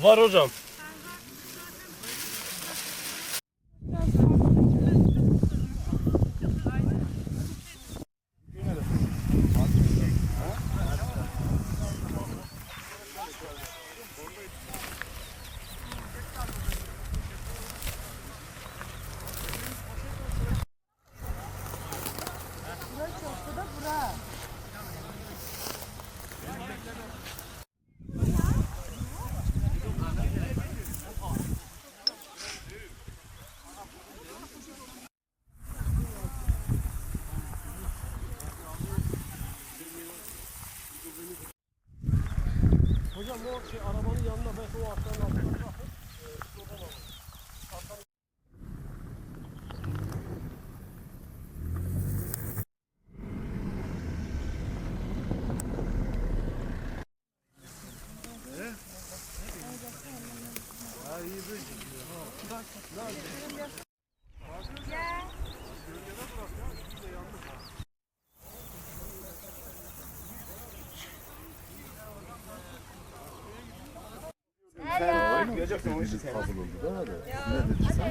Var hocam. Hocam o şey arabanın yanına belki o arkadan altına bırakın.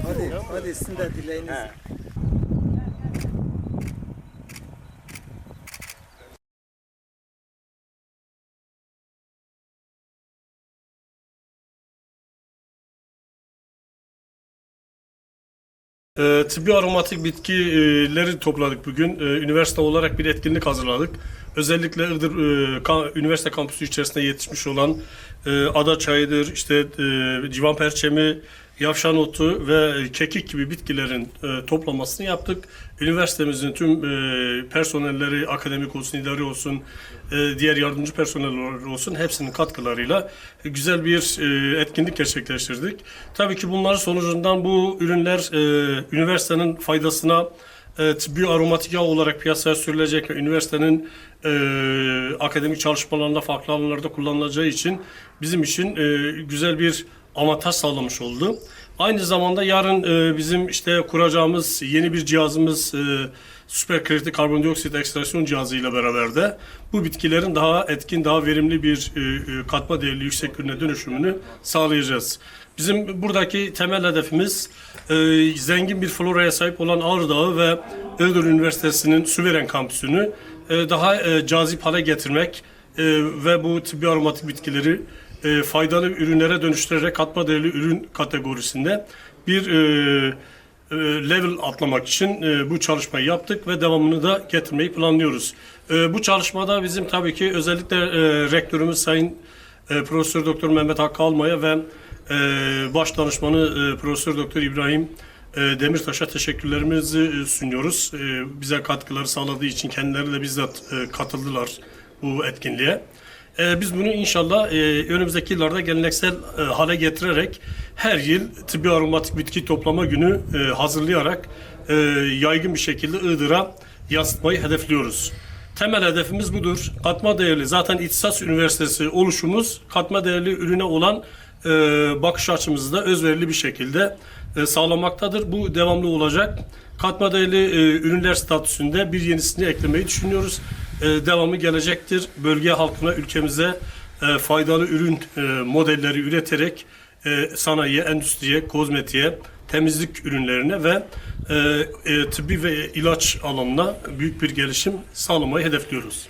Hadi, hadi sizin de dileğiniz. E, tıbbi aromatik bitkileri topladık bugün. E, üniversite olarak bir etkinlik hazırladık. Özellikle Iğdır e, ka- üniversite kampüsü içerisinde yetişmiş olan e, ada çayıdır, işte e, civan perçemi, yavşan otu ve kekik gibi bitkilerin e, toplamasını yaptık. Üniversitemizin tüm e, personelleri, akademik olsun, idari olsun, e, diğer yardımcı personeller olsun hepsinin katkılarıyla güzel bir e, etkinlik gerçekleştirdik. Tabii ki bunların sonucundan bu ürünler e, üniversitenin faydasına e, tıbbi aromatik yağ olarak piyasaya sürülecek ve üniversitenin e, akademik çalışmalarında farklı alanlarda kullanılacağı için bizim için e, güzel bir avantaj sağlamış oldu. Aynı zamanda yarın e, bizim işte kuracağımız yeni bir cihazımız e, süper kritik karbondioksit ekstraksiyon cihazıyla beraber de bu bitkilerin daha etkin, daha verimli bir e, e, katma değerli yüksek ürüne dönüşümünü sağlayacağız. Bizim buradaki temel hedefimiz e, zengin bir floraya sahip olan Ağrı ve Iğdır Üniversitesi'nin Süveren kampüsünü e, daha e, cazip hale getirmek e, ve bu tıbbi aromatik bitkileri e, faydalı ürünlere dönüştürerek katma değerli ürün kategorisinde bir e, e, level atlamak için e, bu çalışmayı yaptık ve devamını da getirmeyi planlıyoruz. E, bu çalışmada bizim tabii ki özellikle e, rektörümüz Sayın e, Profesör Doktor Mehmet Hakkı Almaya ve e, baş danışmanı e, Profesör Doktor İbrahim e, Demirtaş'a teşekkürlerimizi e, sunuyoruz. Bize katkıları sağladığı için kendileri de bizzat katıldılar bu etkinliğe. E, biz bunu inşallah e, önümüzdeki yıllarda geleneksel e, hale getirerek her yıl tıbbi aromatik bitki toplama günü e, hazırlayarak e, yaygın bir şekilde Iğdır'a yansıtmayı hedefliyoruz. Temel hedefimiz budur. Katma değerli zaten İhtisas Üniversitesi oluşumuz katma değerli ürüne olan e, bakış açımızı da özverili bir şekilde e, sağlamaktadır. Bu devamlı olacak. Katma değerli e, ürünler statüsünde bir yenisini eklemeyi düşünüyoruz. E, devamı gelecektir. Bölge halkına, ülkemize e, faydalı ürün e, modelleri üreterek sanayiye, endüstriye, kozmetiğe, temizlik ürünlerine ve tıbbi ve ilaç alanına büyük bir gelişim sağlamayı hedefliyoruz.